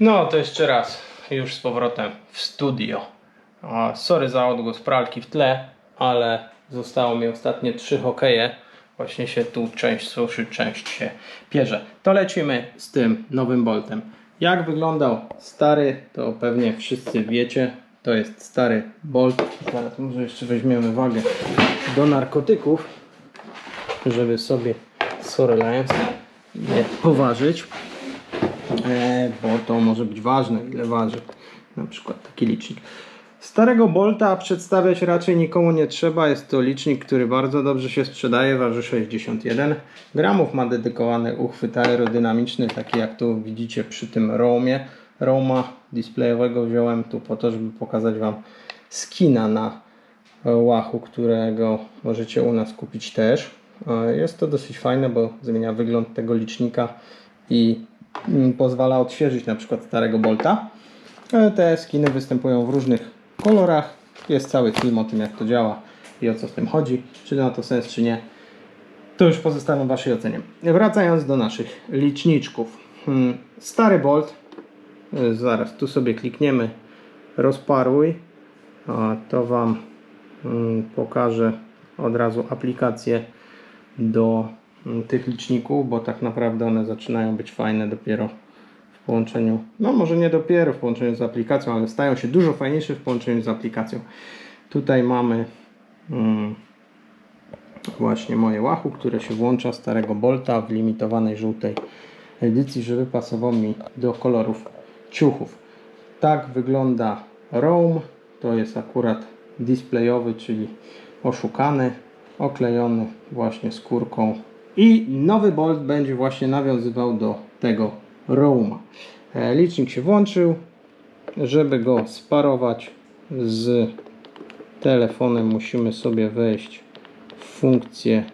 No to jeszcze raz, już z powrotem w studio. Sorry za odgłos pralki w tle, ale zostało mi ostatnie trzy hokeje. Właśnie się tu część suszy, część się pierze. To lecimy z tym nowym boltem. Jak wyglądał stary, to pewnie wszyscy wiecie. To jest stary bolt. Zaraz może jeszcze weźmiemy wagę do narkotyków, żeby sobie, sorry Lions, je poważyć. E, bo to może być ważne, ile waży na przykład taki licznik. Starego Bolta przedstawiać raczej nikomu nie trzeba. Jest to licznik, który bardzo dobrze się sprzedaje, waży 61 gramów. Ma dedykowany uchwyt aerodynamiczny, taki jak tu widzicie przy tym Roamie. Roma displayowego wziąłem tu po to, żeby pokazać Wam skina na łachu, którego możecie u nas kupić też. E, Jest to dosyć fajne, bo zmienia wygląd tego licznika i pozwala odświeżyć na przykład starego Bolta. E, Te skiny występują w różnych kolorach. Jest cały film o tym, jak to działa i o co z tym chodzi. Czy ma to sens, czy nie. To już pozostawiam Waszej ocenie. Wracając do naszych liczniczków. Hmm, Stary Bolt. E, Zaraz tu sobie klikniemy rozparuj. A to Wam mm, pokażę od razu aplikację do mm, tych liczników, bo tak naprawdę one zaczynają być fajne dopiero w połączeniu, no może nie dopiero w połączeniu z aplikacją, ale stają się dużo fajniejsze w połączeniu z aplikacją. Tutaj mamy mm, właśnie moje łachu, które się włącza starego Bolta w limitowanej żółtej edycji, żeby pasował mi do kolorów ciuchów. Tak wygląda Roam. To jest akurat displayowy, czyli oszukany, oklejony właśnie skórką. I nowy Bolt będzie właśnie nawiązywał do tego Roama. E, Licznik się włączył. Żeby go sparować z telefonem, musimy sobie wejść w funkcję.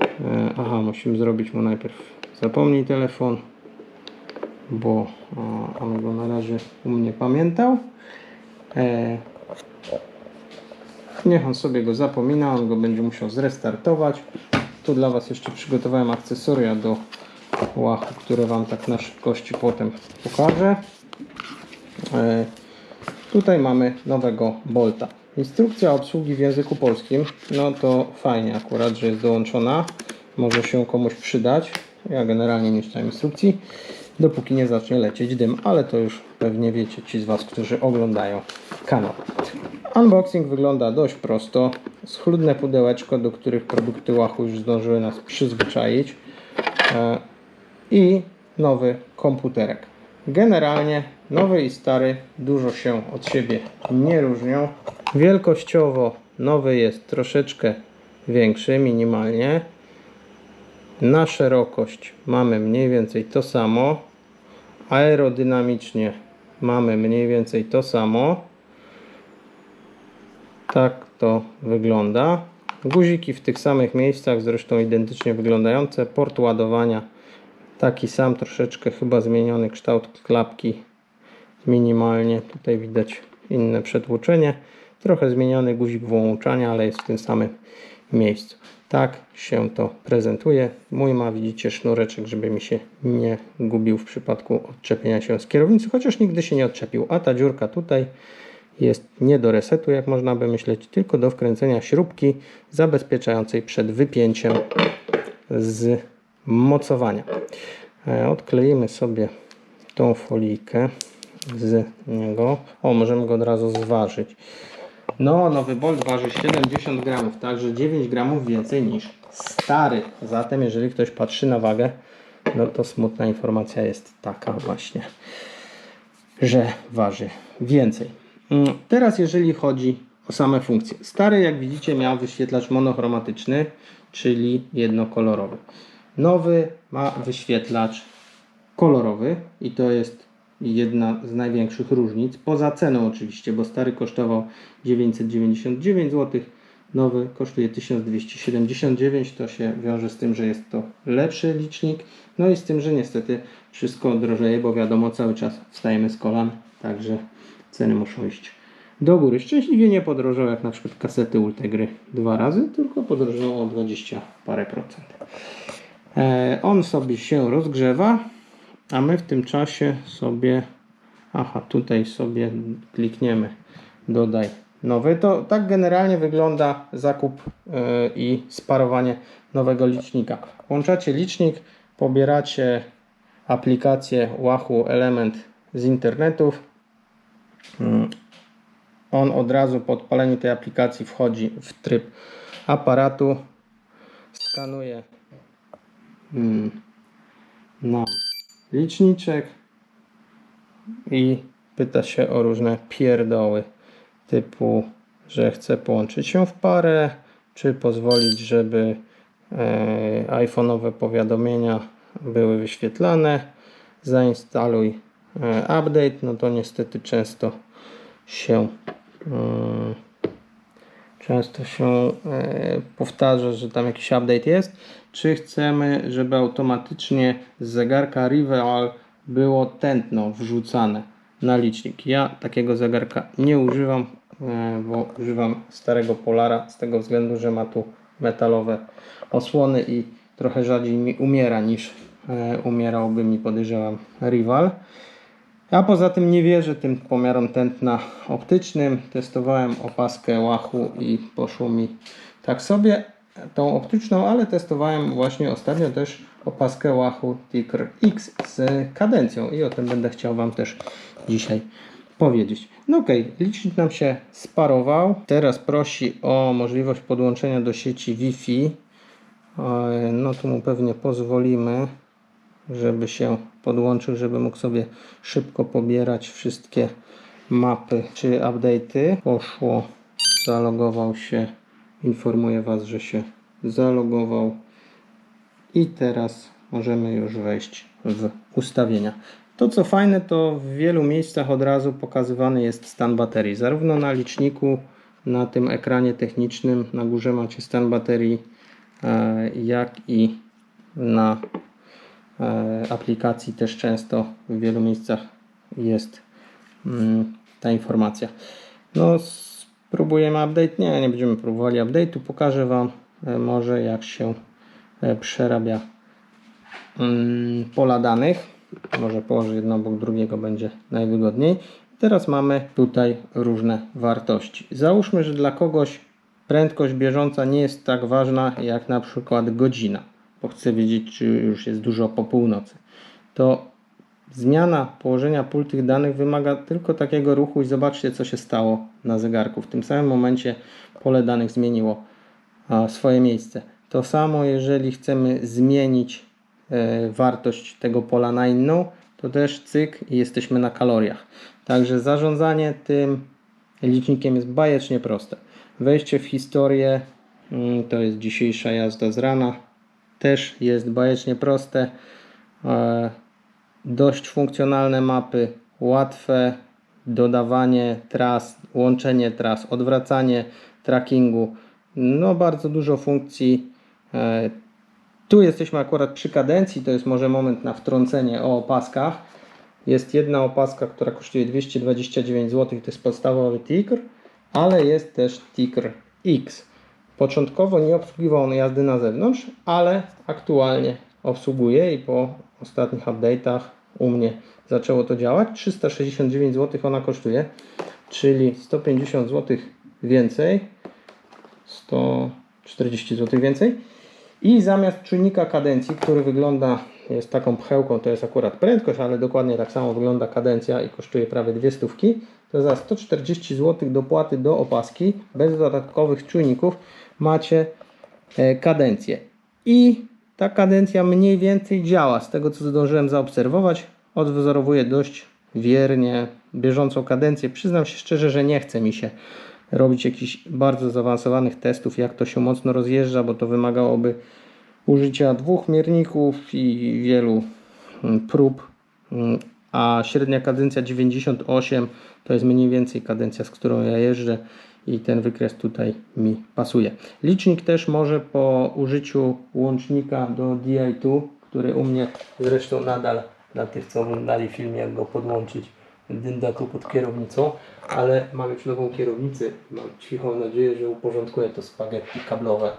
E, Aha, musimy zrobić mu najpierw zapomnij telefon, bo on go na razie u mnie pamiętał. E, Niech on sobie go zapomina, on go będzie musiał zrestartować. Tu dla Was jeszcze przygotowałem akcesoria do łachu, które Wam tak na szybkości potem pokażę. E, Tutaj mamy nowego Bolta. Instrukcja obsługi w języku polskim. No to fajnie akurat, że jest dołączona. Może się komuś przydać. Ja generalnie nie czytam instrukcji, dopóki nie zacznie lecieć dym, ale to już pewnie wiecie ci z Was, którzy oglądają kanał. Unboxing wygląda dość prosto. Schludne pudełeczko, do których produkty łachu już zdążyły nas przyzwyczaić. E, I nowy komputerek. Generalnie nowy i stary dużo się od siebie nie różnią. Wielkościowo nowy jest troszeczkę większy, minimalnie. Na szerokość mamy mniej więcej to samo. Aerodynamicznie mamy mniej więcej to samo. Tak to wygląda. Guziki w tych samych miejscach, zresztą identycznie wyglądające. Port ładowania taki sam, troszeczkę chyba zmieniony kształt klapki minimalnie. Tutaj widać inne przetłoczenie. Trochę zmieniony guzik włączania, ale jest w tym samym miejscu. Tak się to prezentuje. Mój ma, widzicie, sznureczek, żeby mi się nie gubił w przypadku odczepienia się z kierownicy, chociaż nigdy się nie odczepił. A ta dziurka tutaj jest nie do resetu, jak można by myśleć, tylko do wkręcenia śrubki zabezpieczającej przed wypięciem z mocowania. E, Odkleimy sobie tą folijkę z niego. O, możemy go od razu zważyć. No, nowy Bolt waży 70 gramów, także 9 gramów więcej niż stary. Zatem, jeżeli ktoś patrzy na wagę, no to smutna informacja jest taka właśnie, że waży więcej. Mm, Teraz, jeżeli chodzi o same funkcje. Stary, jak widzicie, miał wyświetlacz monochromatyczny, czyli jednokolorowy. Nowy ma wyświetlacz kolorowy i to jest jedna z największych różnic. Poza ceną oczywiście, bo stary kosztował 999 zł, nowy kosztuje 1279. To się wiąże z tym, że jest to lepszy licznik. No i z tym, że niestety wszystko drożeje, bo wiadomo, cały czas wstajemy z kolan, także ceny muszą iść do góry. Szczęśliwie nie podrożał jak na przykład kasety Ultegry dwa razy, tylko podrożało o 20 parę procent. E, on sobie się rozgrzewa A my w tym czasie sobie, aha, tutaj sobie klikniemy dodaj nowy. To tak generalnie wygląda zakup yy, i sparowanie nowego licznika. Włączacie licznik, pobieracie aplikację Wahoo Element z internetów. Mm, On od razu po odpaleniu tej aplikacji wchodzi w tryb aparatu, skanuje mm, na liczniczek i pyta się o różne pierdoły typu, że chce połączyć się w parę, czy pozwolić, żeby e, iPhone'owe powiadomienia były wyświetlane. Zainstaluj e, update, no to niestety często się mm, często się e, powtarza, że tam jakiś update jest. Czy chcemy, żeby automatycznie z zegarka Rival było tętno wrzucane na licznik? Ja takiego zegarka nie używam, e, bo używam starego Polara z tego względu, że ma tu metalowe osłony i trochę rzadziej mi umiera niż e, umierałby mi podejrzewam Rival. A poza tym nie wierzę tym pomiarom tętna optycznym. Testowałem opaskę Wahoo i poszło mi tak sobie optyczną, ale testowałem właśnie ostatnio też opaskę Wahoo Tigr X z kadencją i o tym będę chciał Wam też dzisiaj powiedzieć. No ok, licznik nam się sparował. Teraz prosi o możliwość podłączenia do sieci Wi-Fi. E, No tu mu pewnie pozwolimy żeby się podłączył, żeby mógł sobie szybko pobierać wszystkie mapy czy update'y. Poszło, zalogował się, informuję Was, że się zalogował i teraz możemy już wejść w ustawienia. To co fajne, to w wielu miejscach od razu pokazywany jest stan baterii. Zarówno na liczniku, na tym ekranie technicznym, na górze macie stan baterii, e, jak i na e, aplikacji też często w wielu miejscach jest mm, ta informacja. No, spróbujemy update. Nie, nie będziemy próbowali update'u. Pokażę Wam e, może jak się e, przerabia mm, pola danych. Może położę jedno obok drugiego, będzie najwygodniej. Teraz mamy tutaj różne wartości. Załóżmy, że dla kogoś prędkość bieżąca nie jest tak ważna jak na przykład godzina bo chcę wiedzieć, czy już jest dużo po północy, to zmiana położenia pól tych danych wymaga tylko takiego ruchu i zobaczcie, co się stało na zegarku. W tym samym momencie pole danych zmieniło swoje miejsce. To samo, jeżeli chcemy zmienić e, wartość tego pola na inną, to też cyk i jesteśmy na kaloriach. Także zarządzanie tym licznikiem jest bajecznie proste. Wejście w historię, mm, to jest dzisiejsza jazda z rana, też jest bajecznie proste. Dość funkcjonalne mapy, łatwe dodawanie tras, łączenie tras, odwracanie trackingu. No bardzo dużo funkcji. E, tu jesteśmy akurat przy kadencji, to jest może moment na wtrącenie o opaskach. Jest jedna opaska, która kosztuje 229 zł, to jest podstawowy Tigr, ale jest też Tigr X. Początkowo nie obsługiwał on jazdy na zewnątrz, ale aktualnie obsługuje i po ostatnich update'ach u mnie zaczęło to działać. 369 zł ona kosztuje, czyli 150 zł więcej, 140 zł więcej. I zamiast czujnika kadencji, który wygląda, jest taką pchełką, to jest akurat prędkość, ale dokładnie tak samo wygląda kadencja i kosztuje prawie dwie stówki, to za 140 zł dopłaty do opaski, bez dodatkowych czujników, macie e, kadencję. I ta kadencja mniej więcej działa. Z tego co zdążyłem zaobserwować, odwzorowuje dość wiernie bieżącą kadencję. Przyznam się szczerze, że nie chce mi się robić jakichś bardzo zaawansowanych testów, jak to się mocno rozjeżdża, bo to wymagałoby użycia dwóch mierników i wielu mm, prób. Mm, a średnia kadencja 98 to jest mniej więcej kadencja, z którą ja jeżdżę i ten wykres tutaj mi pasuje. Licznik też może po użyciu łącznika do DI2, który u mnie zresztą nadal dla tych co oglądali film jak go podłączyć dynda tu pod kierownicą, ale mam już nową kierownicę mam cichą nadzieję, że uporządkuję to spaghetti kablowe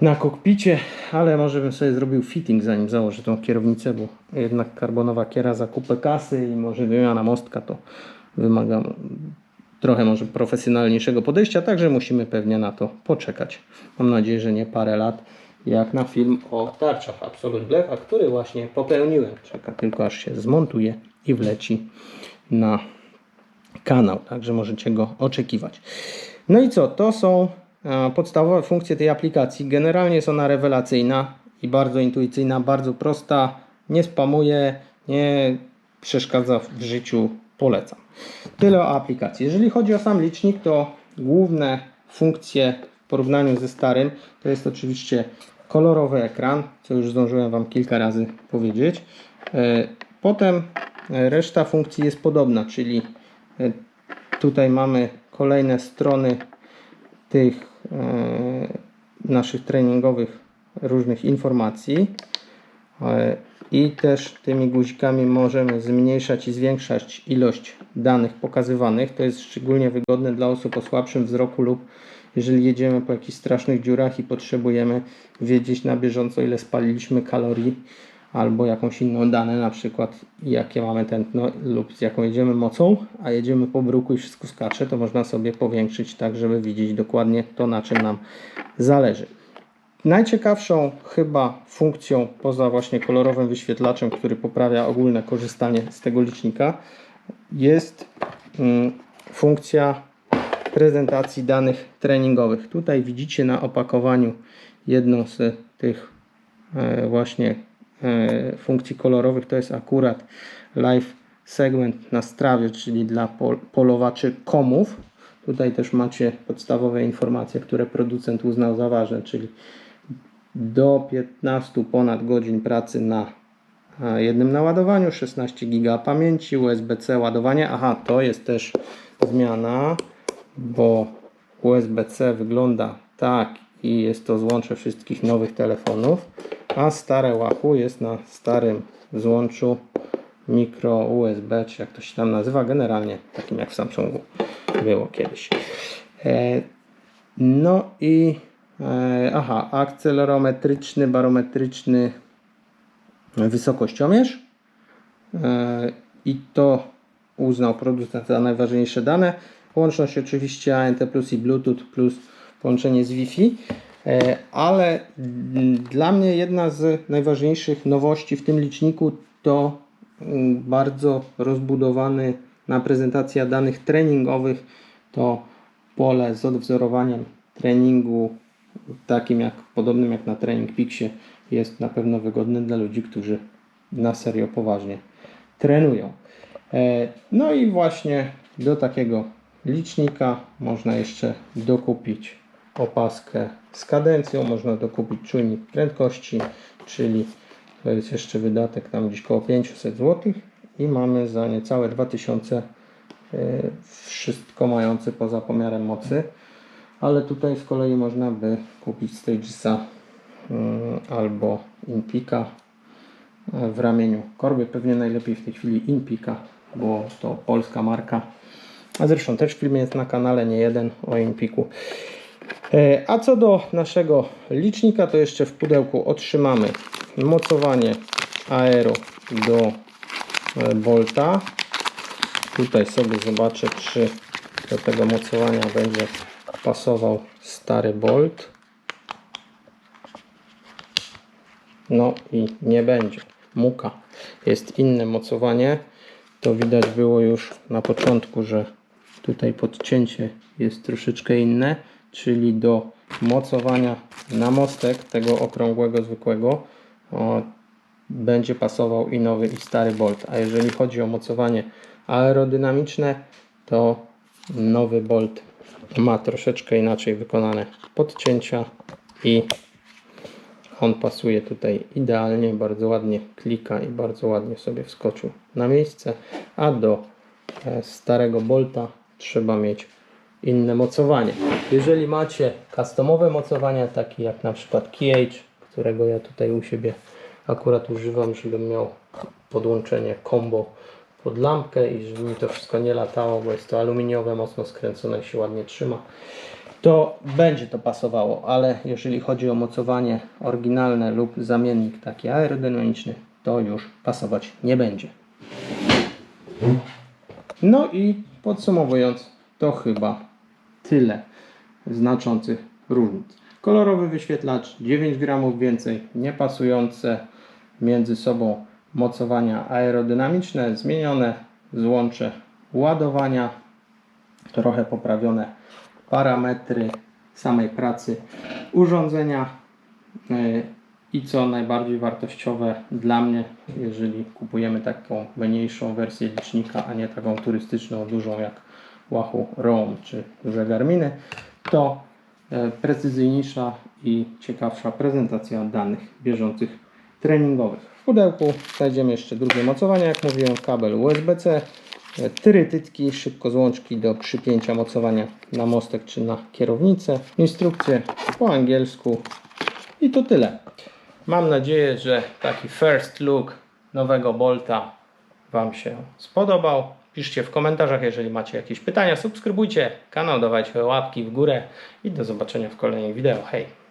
na kokpicie, ale może bym sobie zrobił fitting zanim założę tą kierownicę, bo jednak karbonowa kiera za kupę kasy i może wymiana mostka to wymaga trochę może profesjonalniejszego podejścia, także musimy pewnie na to poczekać. Mam nadzieję, że nie parę lat jak na film o tarczach Absolute Black, a który właśnie popełniłem. Czeka tylko aż się zmontuje i wleci na kanał, także możecie go oczekiwać. No i co, to są e, podstawowe funkcje tej aplikacji. Generalnie jest ona rewelacyjna i bardzo intuicyjna, bardzo prosta, nie spamuje, nie przeszkadza w życiu, polecam. Tyle o aplikacji. Jeżeli chodzi o sam licznik, to główne funkcje w porównaniu ze starym to jest oczywiście kolorowy ekran, co już zdążyłem Wam kilka razy powiedzieć. E, Potem e, reszta funkcji jest podobna, czyli e, tutaj mamy kolejne strony tych naszych treningowych różnych informacji i też tymi guzikami możemy zmniejszać i zwiększać ilość danych pokazywanych. To jest szczególnie wygodne dla osób o słabszym wzroku lub jeżeli jedziemy po jakichś strasznych dziurach i potrzebujemy wiedzieć na bieżąco ile spaliliśmy kalorii albo jakąś inną dane, na przykład jakie mamy tętno lub z jaką jedziemy mocą, a jedziemy po bruku i wszystko skacze, to można sobie powiększyć tak, żeby widzieć dokładnie to, na czym nam zależy. Najciekawszą chyba funkcją, poza właśnie kolorowym wyświetlaczem, który poprawia ogólne korzystanie z tego licznika, jest mm, funkcja prezentacji danych treningowych. Tutaj widzicie na opakowaniu jedną z tych e, właśnie e, funkcji kolorowych. To jest akurat live segment na strawie, czyli dla pol polowaczy komów. Tutaj też macie podstawowe informacje, które producent uznał za ważne, czyli do 15 ponad godzin pracy na e, jednym naładowaniu, 16 giga pamięci, USB-C ładowanie. Aha, to jest też zmiana, bo USB-C wygląda tak i jest to złącze wszystkich nowych telefonów, a stare Wahoo jest na starym złączu mikro USB, czy jak to się tam nazywa, generalnie takim jak w Samsungu było kiedyś. E, no i aha, akcelerometryczny, barometryczny wysokościomierz e, i to uznał producent za najważniejsze dane. Łączność oczywiście ANT plus i Bluetooth plus połączenie z Wi-Fi, e, ale dla mnie jedna z najważniejszych nowości w tym liczniku to mm, bardzo rozbudowany na prezentacja danych treningowych to pole z odwzorowaniem treningu takim jak podobnym jak na trening Pixie jest na pewno wygodny dla ludzi, którzy na serio poważnie trenują. E, No i właśnie do takiego licznika można jeszcze dokupić opaskę z kadencją, można dokupić czujnik prędkości, czyli to jest jeszcze wydatek tam gdzieś koło 500 zł i mamy za niecałe 2000 e, wszystko mające poza pomiarem mocy ale tutaj z kolei można by kupić Stagesa mm, albo Inpika e, w ramieniu korby. Pewnie najlepiej w tej chwili Inpika, bo to polska marka. A zresztą też film jest na kanale, nie jeden o Inpiku. E, A co do naszego licznika, to jeszcze w pudełku otrzymamy mocowanie aero do bolta. Tutaj sobie zobaczę, czy do tego mocowania będzie pasował stary bolt. No i nie będzie. Muka. Jest inne mocowanie. To widać było już na początku, że tutaj podcięcie jest troszeczkę inne, czyli do mocowania na mostek tego okrągłego, zwykłego o, będzie pasował i nowy i stary bolt. A jeżeli chodzi o mocowanie aerodynamiczne, to nowy bolt ma troszeczkę inaczej wykonane podcięcia i on pasuje tutaj idealnie, bardzo ładnie klika i bardzo ładnie sobie wskoczył na miejsce, a do e, starego bolta trzeba mieć inne mocowanie. Jeżeli macie customowe mocowania, takie jak na przykład KH, którego ja tutaj u siebie akurat używam, żebym miał podłączenie combo pod lampkę i żeby mi to wszystko nie latało, bo jest to aluminiowe, mocno skręcone się ładnie trzyma, to będzie to pasowało, ale jeżeli chodzi o mocowanie oryginalne lub zamiennik taki aerodynamiczny, to już pasować nie będzie. No i podsumowując, to chyba tyle znaczących różnic. Kolorowy wyświetlacz 9 gramów więcej, niepasujące między sobą mocowania aerodynamiczne, zmienione złącze ładowania, trochę poprawione parametry samej pracy urządzenia yy, i co najbardziej wartościowe dla mnie, jeżeli kupujemy taką mniejszą wersję licznika, a nie taką turystyczną, dużą jak Wahoo Roam czy duże Garminy, to e, precyzyjniejsza i ciekawsza prezentacja danych bieżących treningowych. Pudełku znajdziemy jeszcze drugie mocowanie, jak mówiłem, kabel USB-C, trytytki, szybkozłączki do przypięcia mocowania na mostek czy na kierownicę, instrukcje po angielsku i to tyle. Mam nadzieję, że taki first look nowego Bolta Wam się spodobał. Piszcie w komentarzach, jeżeli macie jakieś pytania. Subskrybujcie kanał, dawajcie łapki w górę i do zobaczenia w kolejnym wideo. Hej!